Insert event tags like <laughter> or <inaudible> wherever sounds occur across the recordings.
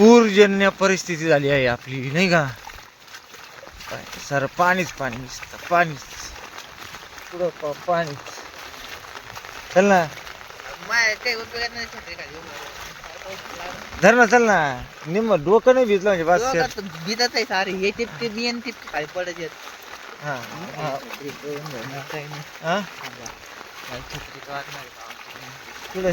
पूरजन्य परिस्थिती झाली आहे आपली नाही का? सारं पाणीच पाणी नुसतं पाणीच. पुढं पा- पाणीच. चल ना. धर ना चल ना. निम डोकं नाही भिजलं म्हणजे बस. भिजत आहे सारे. हे टिपके बियन टिपके खाली पडायचे हा हा. काही नाही हा छत्री का वाटणार आहे पुढे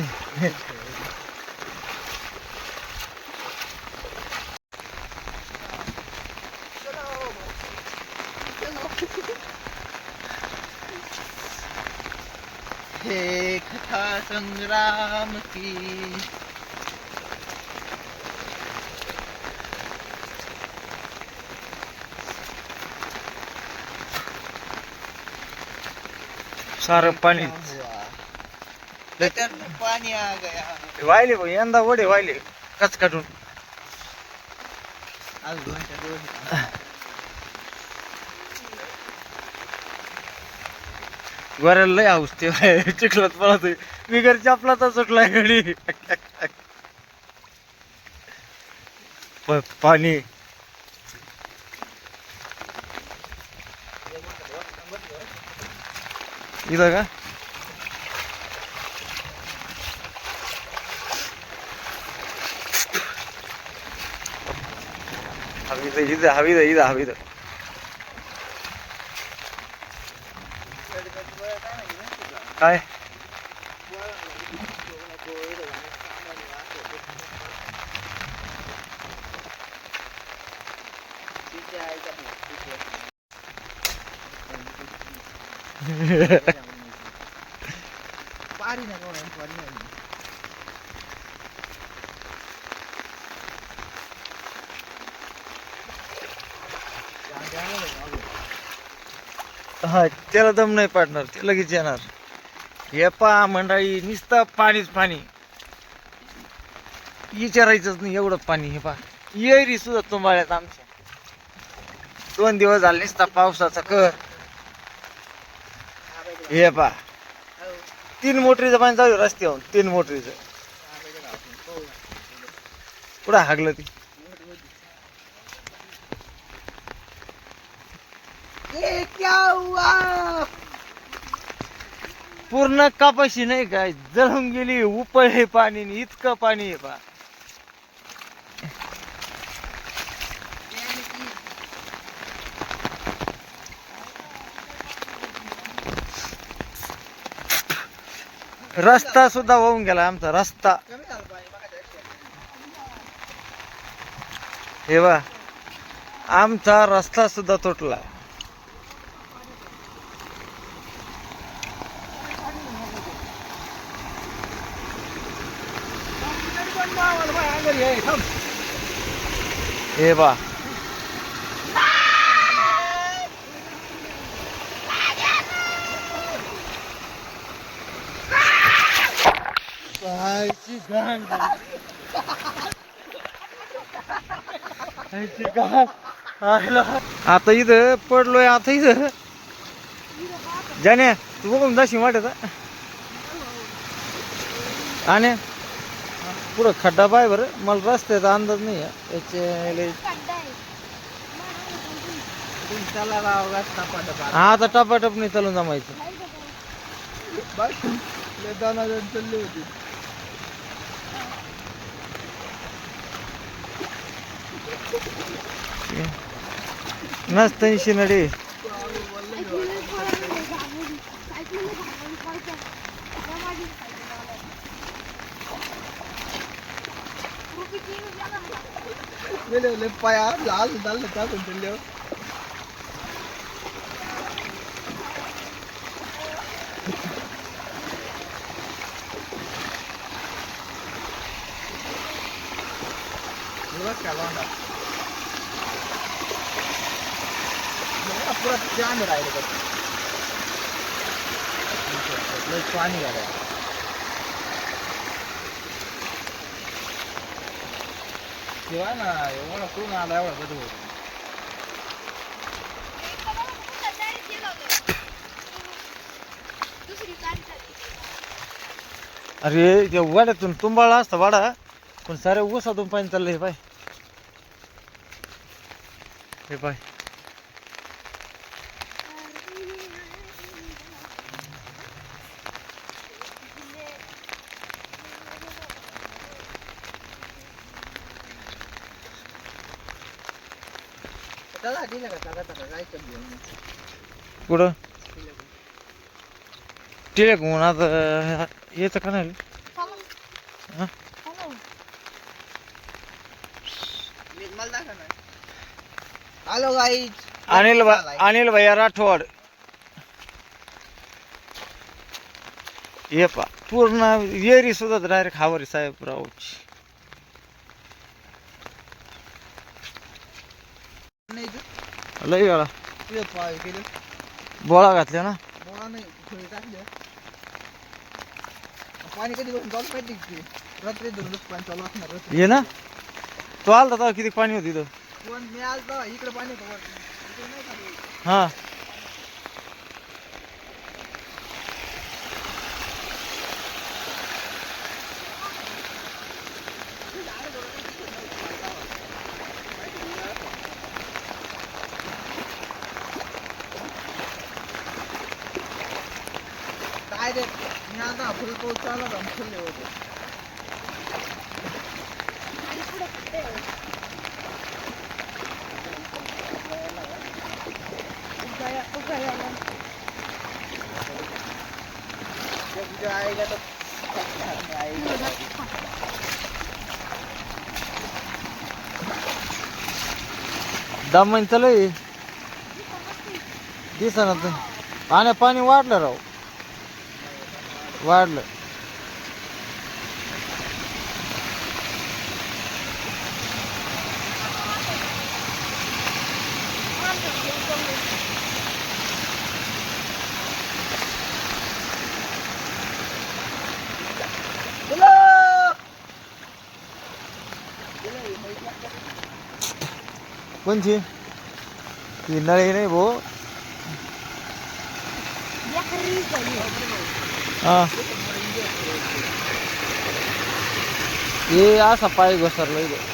हे कथा संग्राम की। सारं पाणी. लेटर पानी आ गया। वाहिले भाऊ यंदा वडे वाहिले कच काटून आज गोऱ्याला लय हाऊस ते. <laughs> चिखलात पळत बिगर चपलाचा सुटलाय गडी प- पाणी. इथं का? हवी तर इथं हवी तर इथं हवी तर. काय? पारी ना पारी नाही हा त्याला दम नाही पाडणार ते लगेच येणार. हे पा मंडळी नुसतं पाणीच पाणी. विचारायचंच नाही एवढं पाणी हे पा येरी सुद्धा तुंबाळ्यात आमच्या. दोन दिवस झाले नुसता पावसाचा कर हे पा. तीन मोटरीचं पाणी चालू रस्ते हो तीन मोटरीचं. कुठं हागलं ती? क्या पूर्ण कापाशी नाही काय? जळून गेली उपळे पाणी इतकं पाणी आहे पा. रस्ता सुद्धा होऊन गेला आमचा रस्ता. हे बा आमचा रस्ता सुद्धा तुटला. हे बा <laughs> आता इथं पडलोय आता इथं. जाण्या तू बघून जाशी वाटत आणि पुढं खड्डा पाय बरं मला रस्त्याचा अंदाज नाही आहे. याचे लय- चला आता टपाटप नाही चालून जमायचं बघ लय दणादण चालली होती नसतं शिनडी. पाया लय पाय लाल झालं टाकून चालले पुरा जाम राहिलं बघ. पाणी झालं तेव्हा ना एवढा कोण आला एवढा कधी होतो अरे ते वाड्यातून तुंबाळा असता वाडा पण साऱ्या ऊसातून पाणी चाललंय पाय. हे पाय. दिलं का कुठं? टिळक म्हणून आता याचं का नाही हा? मी- मला दाखव ना हॅलो गाईज अनिल भा- अनिल भैया राठोड. हे पा पूर्ण येरी सुद्धा डायरेक्ट हावरी साहेब लई वेळा. केलं. बोळा घातल्या ना? बोला नाही थोडी टाकली पाणी कधी बसून चालू की? रात्री पाणी चालू असणार रात्री. ये ना. तो आलता तेव्हा किती पाणी होती इथं? पण मी आज इकडे पाणी होतं. वरती. इकडे नाही चालू. हा. डायरेक्ट मी आता फुल पाऊस चालू होता आणि फुलले होते तुझ्या आईला तर आईला दमन चालू आहे दिसा ना पाण्या पाणी वाढलं राव वाढलं कोणची ती नळी नाही भो हा. हे असा पाय घसरला इथं